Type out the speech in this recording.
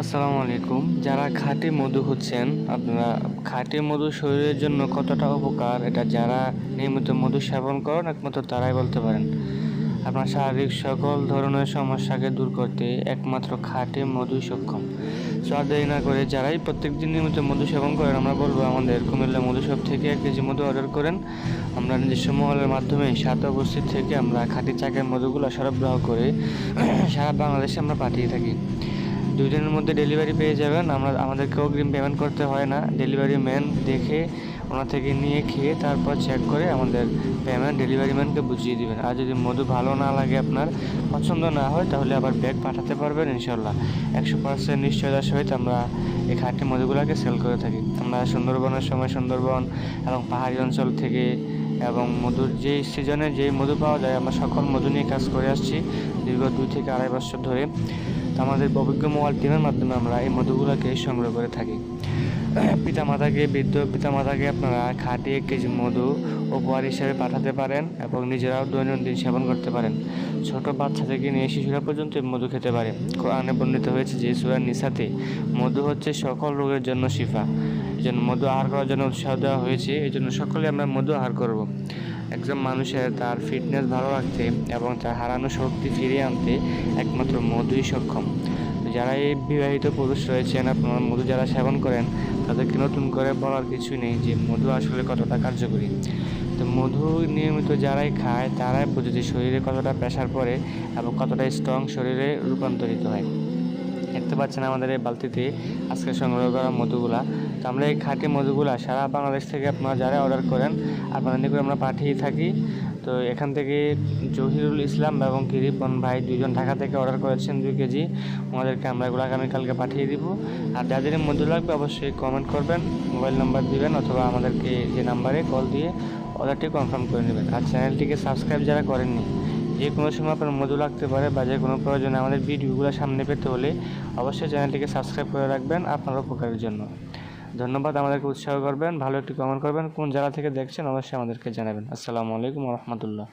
আসসালামু আলাইকুম। যারা খাঁটি মধু হচ্ছেন আপনারা খাঁটি মধু শরীরের জন্য কতটা উপকার, এটা যারা নিয়মিত মধু সেবন করেন, একমাত্র তারাই বলতে পারেন। আপনার শারীরিক সকল ধরনের সমস্যাকে দূর করতে একমাত্র খাঁটি মধু সক্ষম। সো আর দেরি না করে যারাই প্রত্যেকদিন নিয়মিত মধু সেবন করেন, আমরা বলব আমাদের কুমিল্লা মধু শপ থেকে এক কেজি মধু অর্ডার করেন। আমরা নিজস্ব মহলের মাধ্যমে সাত উপস্থিত থেকে আমরা খাঁটি চাকের মধুগুলো সরবরাহ করে সারা বাংলাদেশে আমরা পাঠিয়ে থাকি। দুই দিনের মধ্যে ডেলিভারি পেয়ে যাবেন। আমরা আমাদেরকে অগ্রিম পেমেন্ট করতে হয় না। ডেলিভারি ম্যান দেখে ওনা থেকে নিয়ে খেয়ে তারপর চেক করে আমাদের পেমেন্ট ডেলিভারি ম্যানকে বুঝিয়ে দিবেন। আর যদি মধু ভালো না লাগে আপনার, পছন্দ না হয়, তাহলে আবার ব্যাগ পাঠাতে পারবেন ইনশাল্লাহ একশো পার্সেন্ট নিশ্চয়তার সহিত আমরা এই খাঁটি মধুগুলোকে সেল করে থাকি। আমরা সুন্দরবনের সময় সুন্দরবন এবং পাহাড়ি অঞ্চল থেকে এবং মধুর যেই সিজনে যেই মধু পাওয়া যায়, আমরা সকল মধু নিয়ে কাজ করে আসছি। দীর্ঘ দুই থেকে আড়াই বছর ধরে। আমাদের অভিজ্ঞ মোবাইল টিমের মাধ্যমে আমরা এই মধুগুলোকে সংগ্রহ করে থাকি। পিতামাতাকে, বৃদ্ধ পিতামাতাকে আপনারা খাঁটি এক কেজি মধু উপহার হিসেবে পাঠাতে পারেন এবং নিজেরাও দৈনন্দিন সেবন করতে পারেন। ছোট বাচ্চা থেকে নিয়ে শিশুরা পর্যন্ত মধু খেতে পারে। কোরআনে বর্ণিত হয়েছে যে সুরার নিসাতে, মধু হচ্ছে সকল রোগের জন্য শিফা। এই জন্য মধু আহার করার জন্য উৎসাহ দেওয়া হয়েছে। এই জন্য সকলে আমরা মধু আহার করব। একজন মানুষের তার ফিটনেস ভালো রাখতে এবং তার হারানো শক্তি ফিরিয়ে আনতে একমাত্র মধুই সক্ষম। যারা এই বিবাহিত পুরুষ রয়েছেন, আপনারা মধু যারা সেবন করেন, তাদেরকে নতুন করে বলার কিছু নেই যে মধু আসলে কতটা কার্যকরী। তো মধু নিয়মিত যারাই খায়, তারাই বোঝে যে শরীরে কতটা প্রেশার পড়ে এবং কতটা স্ট্রং শরীরে রূপান্তরিত হয়। দেখতে পাচ্ছেন আমাদের এই বালতিতে আজকে সংগ্রহ করা মধুগুলা। তো আমরা এই খাঁটি মধুগুলা সারা বাংলাদেশ থেকে আপনারা যারা অর্ডার করেন, আপনাদের নিকট আমরা পাঠিয়ে থাকি। তো এখান থেকে জহিরুল ইসলাম এবং কিরিপন ভাই দুজন ঢাকা থেকে অর্ডার করেছেন দুই কেজি। আমাদেরকে আমরা এগুলো আগামীকালকে পাঠিয়ে দিব। আর যাদের মধু লাগবে অবশ্যই কমেন্ট করবেন, মোবাইল নাম্বার দিবেন অথবা আমাদেরকে যে নাম্বারে কল দিয়ে অর্ডারটি কনফার্ম করে নেবেন। আর চ্যানেলটিকে সাবস্ক্রাইব যারা করেননি যে কোনো সময় আপনার মধু লাগতে পারে বা যে কোনো প্রয়োজনে আমাদের ভিডিওগুলো সামনে পেতে হলে অবশ্যই চ্যানেলটিকে সাবস্ক্রাইব করে রাখবেন আপনার উপকারের জন্য। ধন্যবাদ আমাদেরকে উৎসাহ করবেন, ভালো একটি কমেন্ট করবেন। কোন জায়গা থেকে দেখছেন অবশ্যই আমাদেরকে জানাবেন। আসসালামু আলাইকুম রহমতুল্লাহ।